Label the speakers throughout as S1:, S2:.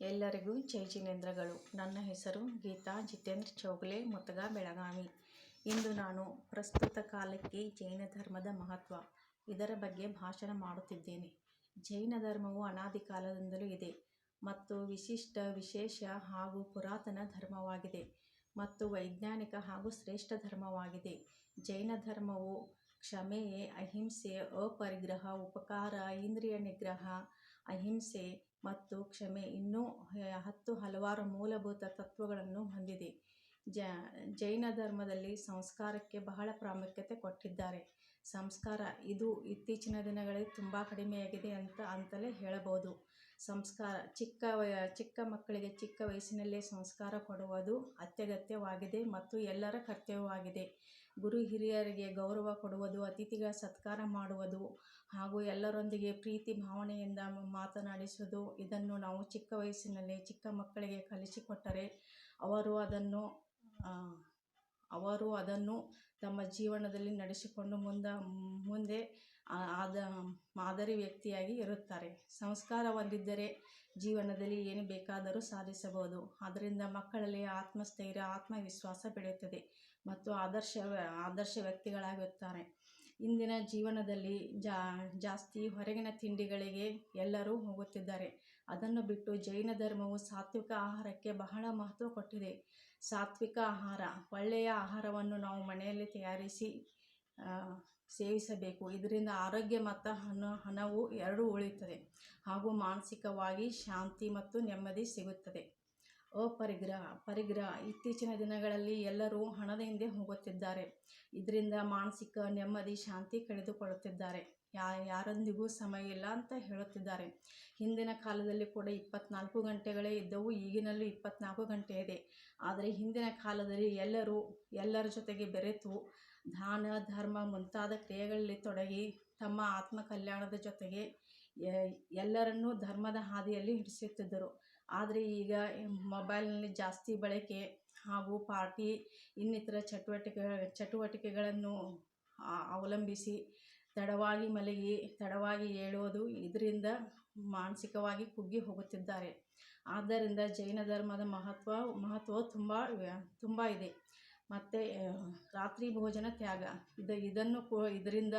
S1: ಎಲ್ಲರಿಗೂ ಜೈ ಜಿನೇಂದ್ರಗಳು. ನನ್ನ ಹೆಸರು ಗೀತಾ ಜಿತೇಂದ್ರ ಚೌಗಲೆ, ಮುತ್ತಗ ಬೆಳಗಾವಿ. ಇಂದು ನಾನು ಪ್ರಸ್ತುತ ಕಾಲಕ್ಕೆ ಜೈನ ಧರ್ಮದ ಮಹತ್ವ, ಇದರ ಬಗ್ಗೆ ಭಾಷಣ ಮಾಡುತ್ತಿದ್ದೇನೆ. ಜೈನ ಧರ್ಮವು ಅನಾದಿ ಕಾಲದಿಂದಲೂ ಇದೆ ಮತ್ತು ವಿಶಿಷ್ಟ, ವಿಶೇಷ ಹಾಗೂ ಪುರಾತನ ಧರ್ಮವಾಗಿದೆ ಮತ್ತು ವೈಜ್ಞಾನಿಕ ಹಾಗೂ ಶ್ರೇಷ್ಠ ಧರ್ಮವಾಗಿದೆ. ಜೈನ ಧರ್ಮವು ಕ್ಷಮೆ ಅಹಿಂಸೆ, ಅಪರಿಗ್ರಹ, ಉಪಕಾರ, ಇಂದ್ರಿಯ ನಿಗ್ರಹ ಅಹಿಂಸೆ ಮತ್ತು ಕ್ಷಮೆ ಇನ್ನೂ ಹತ್ತು ಹಲವಾರು ಮೂಲಭೂತ ತತ್ವಗಳನ್ನು ಹೊಂದಿದೆ. ಜೈನ ಧರ್ಮದಲ್ಲಿ ಸಂಸ್ಕಾರಕ್ಕೆ ಬಹಳ ಪ್ರಾಮುಖ್ಯತೆ ಕೊಟ್ಟಿದ್ದಾರೆ. ಸಂಸ್ಕಾರ ಇದು ಇತ್ತೀಚಿನ ದಿನಗಳಲ್ಲಿ ತುಂಬ ಕಡಿಮೆಯಾಗಿದೆ ಅಂತ ಅಂತಲೇ ಹೇಳಬಹುದು. ಸಂಸ್ಕಾರ, ಚಿಕ್ಕ ವಯ, ಚಿಕ್ಕ ಮಕ್ಕಳಿಗೆ ಚಿಕ್ಕ ವಯಸ್ಸಿನಲ್ಲೇ ಸಂಸ್ಕಾರ ಕೊಡುವುದು ಅತ್ಯಗತ್ಯವಾಗಿದೆ ಮತ್ತು ಎಲ್ಲರ ಕರ್ತವ್ಯವಾಗಿದೆ. ಗುರು ಹಿರಿಯರಿಗೆ ಗೌರವ ಕೊಡುವುದು, ಅತಿಥಿಗಳ ಸತ್ಕಾರ ಮಾಡುವುದು ಹಾಗೂ ಎಲ್ಲರೊಂದಿಗೆ ಪ್ರೀತಿ ಭಾವನೆಯಿಂದ ಮಾತನಾಡಿಸುವುದು. ಇದನ್ನು ನಾವು ಚಿಕ್ಕ ವಯಸ್ಸಿನಲ್ಲಿ ಚಿಕ್ಕ ಮಕ್ಕಳಿಗೆ ಕಲಿಸಿಕೊಟ್ಟರೆ ಅವರು ಅದನ್ನು ಅವರು ಅದನ್ನು ತಮ್ಮ ಜೀವನದಲ್ಲಿ ನಡೆಸಿಕೊಂಡು ಮುಂದೆ ಮುಂದೆ ಆದ ಮಾದರಿ ವ್ಯಕ್ತಿಯಾಗಿ ಇರುತ್ತಾರೆ. ಸಂಸ್ಕಾರ ಹೊಂದಿದ್ದರೆ ಜೀವನದಲ್ಲಿ ಏನು ಬೇಕಾದರೂ ಸಾಧಿಸಬಹುದು. ಅದರಿಂದ ಮಕ್ಕಳಲ್ಲಿ ಆತ್ಮಸ್ಥೈರ್ಯ, ಆತ್ಮವಿಶ್ವಾಸ ಬೆಳೆಯುತ್ತದೆ ಮತ್ತು ಆದರ್ಶ ಆದರ್ಶ ವ್ಯಕ್ತಿಗಳಾಗುತ್ತಾರೆ. ಇಂದಿನ ಜೀವನದಲ್ಲಿ ಜಾಸ್ತಿ ಹೊರಗಿನ ತಿಂಡಿಗಳಿಗೆ ಎಲ್ಲರೂ ಹೋಗುತ್ತಿದ್ದಾರೆ. ಅದನ್ನು ಬಿಟ್ಟು ಜೈನ ಧರ್ಮವು ಸಾತ್ವಿಕ ಆಹಾರಕ್ಕೆ ಬಹಳ ಮಹತ್ವ ಕೊಟ್ಟಿದೆ. ಸಾತ್ವಿಕ ಆಹಾರ, ಒಳ್ಳೆಯ ಆಹಾರವನ್ನು ನಾವು ಮನೆಯಲ್ಲಿ ತಯಾರಿಸಿ ಸೇವಿಸಬೇಕು. ಇದರಿಂದ ಆರೋಗ್ಯ ಮತ್ತು ಹಣ, ಹಣವು ಎರಡೂ ಉಳಿಯುತ್ತದೆ. ಹಾಗೂ ಮಾನಸಿಕವಾಗಿ ಶಾಂತಿ ಮತ್ತು ನೆಮ್ಮದಿ ಸಿಗುತ್ತದೆ. ಅಪರಿಗ್ರಹ ಪರಿಗ್ರಹ. ಇತ್ತೀಚಿನ ದಿನಗಳಲ್ಲಿ ಎಲ್ಲರೂ ಹಣದ ಹಿಂದೆ ಹೋಗುತ್ತಿದ್ದಾರೆ. ಇದರಿಂದ ಮಾನಸಿಕ ನೆಮ್ಮದಿ, ಶಾಂತಿ ಕಳೆದುಕೊಳ್ಳುತ್ತಿದ್ದಾರೆ. ಯಾ, ಯಾರೊಂದಿಗೂ ಸಮಯ ಇಲ್ಲ ಅಂತ ಹೇಳುತ್ತಿದ್ದಾರೆ. ಹಿಂದಿನ ಕಾಲದಲ್ಲಿ ಕೂಡ ಇಪ್ಪತ್ನಾಲ್ಕು ಗಂಟೆಗಳೇ ಇದ್ದವು, ಈಗಿನಲ್ಲೂ ಇಪ್ಪತ್ನಾಲ್ಕು ಗಂಟೆ ಇದೆ. ಆದರೆ ಹಿಂದಿನ ಕಾಲದಲ್ಲಿ ಎಲ್ಲರೂ ಎಲ್ಲರ ಜೊತೆಗೆ ಬೆರೆತು ದಾನ, ಧರ್ಮ ಮುಂತಾದ ಕ್ರಿಯೆಗಳಲ್ಲಿ ತೊಡಗಿ ತಮ್ಮ ಆತ್ಮ ಕಲ್ಯಾಣದ ಜೊತೆಗೆ ಎಲ್ಲರನ್ನೂ ಧರ್ಮದ ಹಾದಿಯಲ್ಲಿ ಹಿಡಿಸುತ್ತಿದ್ದರು. ಆದರೆ ಈಗ ಮೊಬೈಲ್ನಲ್ಲಿ ಜಾಸ್ತಿ ಬಳಕೆ ಹಾಗೂ ಪಾರ್ಟಿ ಇನ್ನಿತರ ಚಟುವಟಿಕೆ ಚಟುವಟಿಕೆಗಳನ್ನು ಅವಲಂಬಿಸಿ ತಡವಾಗಿ ಮಲಗಿ, ತಡವಾಗಿ ಏಳೋದು ಇದರಿಂದ ಮಾನಸಿಕವಾಗಿ ಕುಗ್ಗಿ ಹೋಗುತ್ತಿದ್ದಾರೆ. ಆದ್ದರಿಂದ ಜೈನ ಧರ್ಮದ ಮಹತ್ವ ಮಹತ್ವ ತುಂಬ ತುಂಬ ಇದೆ. ಮತ್ತು ರಾತ್ರಿ ಭೋಜನ ತ್ಯಾಗ. ಇದು, ಇದನ್ನು ಕೂ, ಇದರಿಂದ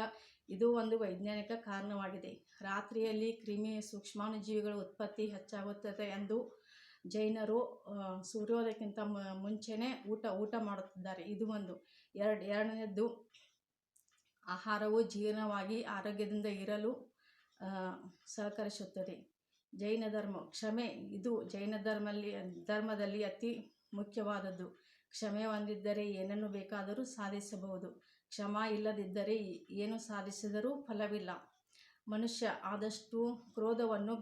S1: ಇದು ಒಂದು ವೈಜ್ಞಾನಿಕ ಕಾರಣವಾಗಿದೆ. ರಾತ್ರಿಯಲ್ಲಿ ಕ್ರಿಮಿ ಸೂಕ್ಷ್ಮಾಣುಜೀವಿಗಳ ಉತ್ಪತ್ತಿ ಹೆಚ್ಚಾಗುತ್ತದೆ ಎಂದು ಜೈನರು ಸೂರ್ಯೋದಯಕ್ಕಿಂತ ಮುಂಚೆನೇ ಊಟ ಊಟ ಮಾಡುತ್ತಿದ್ದಾರೆ. ಇದು ಒಂದು. ಎರಡು, ಎರಡನೇದ್ದು ಆಹಾರವು ಜೀರ್ಣವಾಗಿ ಆರೋಗ್ಯದಿಂದ ಇರಲು ಸಹಕರಿಸುತ್ತದೆ. ಜೈನ ಧರ್ಮ, ಕ್ಷಮೆ ಇದು ಜೈನ ಧರ್ಮಲ್ಲಿ, ಧರ್ಮದಲ್ಲಿ ಅತಿ ಮುಖ್ಯವಾದದ್ದು. ಕ್ಷಮೆ ಹೊಂದಿದ್ದರೆ ಏನನ್ನು ಬೇಕಾದರೂ ಸಾಧಿಸಬಹುದು. ಕ್ಷಮ ಇಲ್ಲದಿದ್ದರೆ ಏನು ಸಾಧಿಸಿದರೂ ಫಲವಿಲ್ಲ. ಮನುಷ್ಯ ಆದಷ್ಟು ಕ್ರೋಧವನ್ನು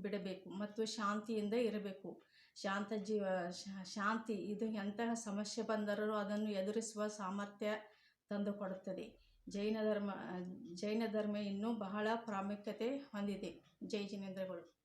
S1: ಬಿಡಬೇಕು ಮತ್ತು ಶಾಂತಿಯಿಂದ ಇರಬೇಕು. ಶಾಂತ ಜೀವ ಶಾಂತಿ ಇದು ಎಂತಹ ಸಮಸ್ಯೆ ಬಂದರೂ ಅದನ್ನು ಎದುರಿಸುವ ಸಾಮರ್ಥ್ಯ ತಂದುಕೊಡುತ್ತದೆ. ಜೈನ ಧರ್ಮ ಜೈನ ಧರ್ಮ ಇನ್ನೂ ಬಹಳ ಪ್ರಾಮುಖ್ಯತೆ ಹೊಂದಿದೆ. ಜೈ ಜಿನೇಂದ್ರಗಳು.